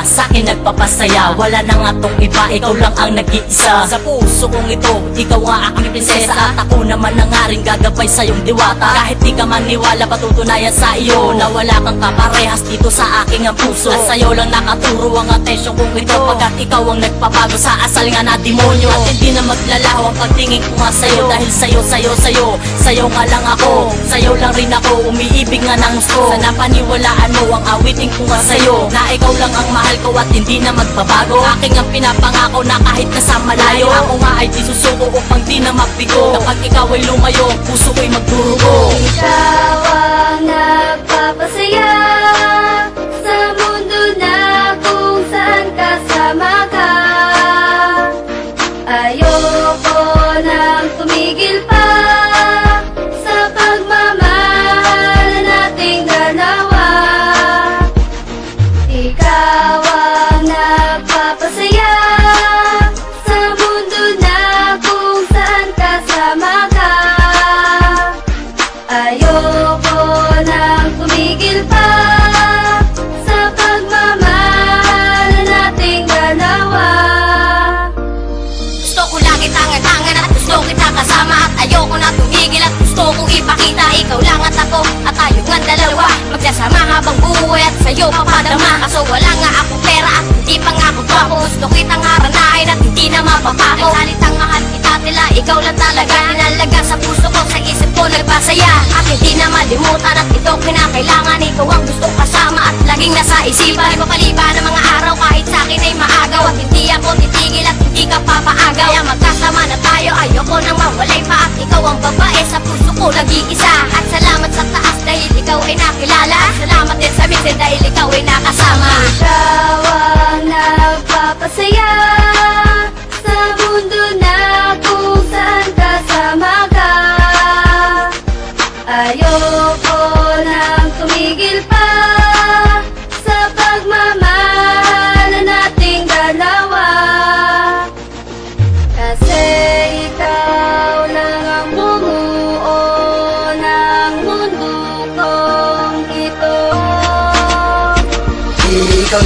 gumagama Sa akin nagpapasaya Wala na nga tong iba Ikaw lang ang nag-iisa. Sa puso kong ito Ikaw nga aking prinsesa. At ako naman na nga rin gagabay sa iyong diwata. Kahit di ka maniwala Patutunayan sa iyo Na wala kang kaparehas dito sa aking ang puso. At sa'yo lang nakaturo ang atensyon kong ito. Pagkat ikaw ang nagpapago sa asal nga na demonyo. At hindi na maglalaho ang pagtingin ko nga sa'yo. Dahil sa'yo, sa'yo, sa'yo Sa'yo nga lang ako. Sa'yo lang rin ako Umiibig nga ng gusto. Sana paniwalaan mo ang awitin ko nga sa'yo. Na ikaw lang ang mahal ko at hindi na magbabago. Aking ang pinapangako na kahit nasa malayo Ako nga ay di susuko upang di na mabigo Kapag ikaw ay lumayo Puso ko'y magdurugo. Ikaw ang nagpapasaya Sa mundo na kung saan kasama ka ikaw lang talaga Inalaga sa puso ko, sa isip ko nagpasaya. At hindi na malimutan at ito kinakailangan. Ikaw ang gusto kasama at laging nasa isipan. Mapaliban ng mga araw kahit sa akin ay maagaw. At hindi ako titigil at hindi ka papaagaw. Kaya magkasama na tayo, ayoko nang mawalay pa. At ikaw ang babae sa puso ko nag-iisa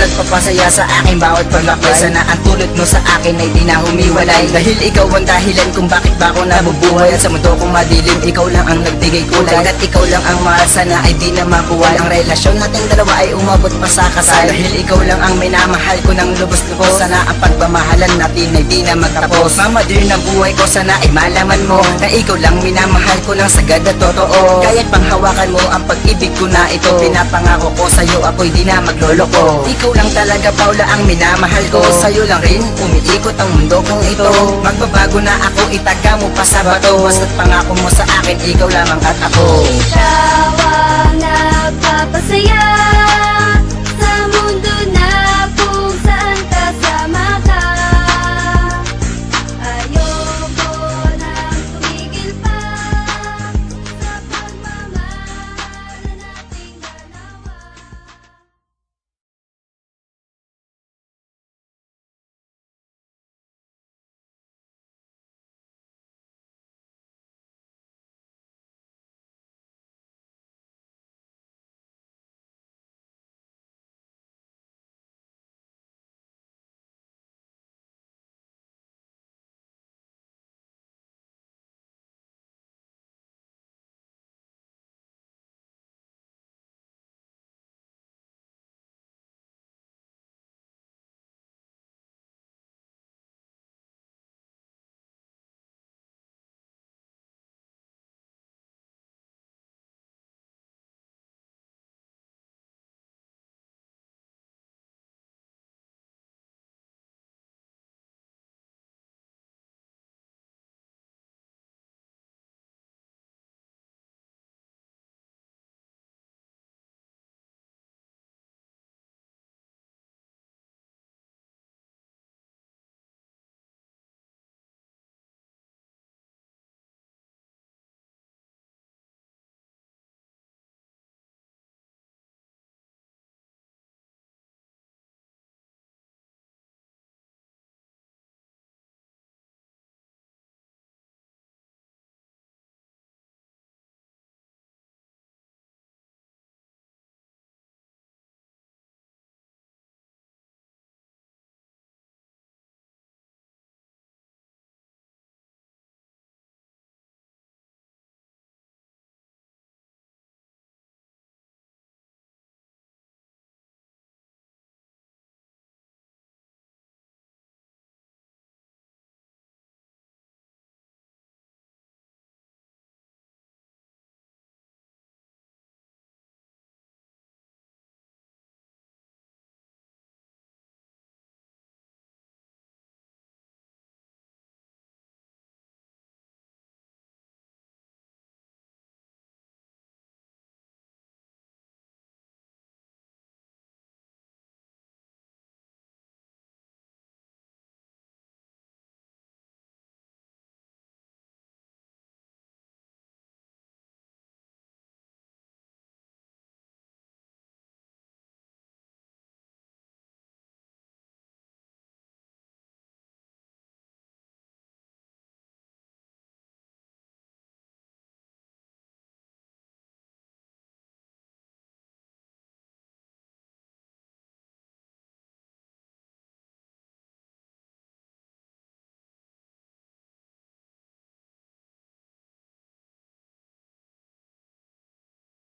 nagpapasaya sa aking bawat paglakbay Sana ang tulad mo sa akin ay di na humiwalay. Dahil ikaw ang dahilan kung bakit ba ako nabubuhay At sa mundo kong madilim, ikaw lang ang nagbigay kulay. At ikaw lang ang mahal, sana ay di na mabuwal Ang relasyon. Nating dalawa ay umabot pa sa kasal. Dahil ikaw lang ang minamahal ko ng lubos-lubos Sana ang pagmamahalan natin ay di na magtapos. Mama dear ng buhay ko, sana ay malaman mo Na ikaw lang minamahal ko ng sagad at totoo. Kaya't panghawakan mo ang pag-ibig ko na ito. Pinapangako ko sa'yo, ako'y di na magloloko. Ikaw lang talaga Paula ang minamahal ko. Sa'yo lang rin, umiikot ang mundo kong ito. Magbabago na ako, itaga mo pa sa bato. Basta't pangako mo sa akin, ikaw lamang at ako. Ikaw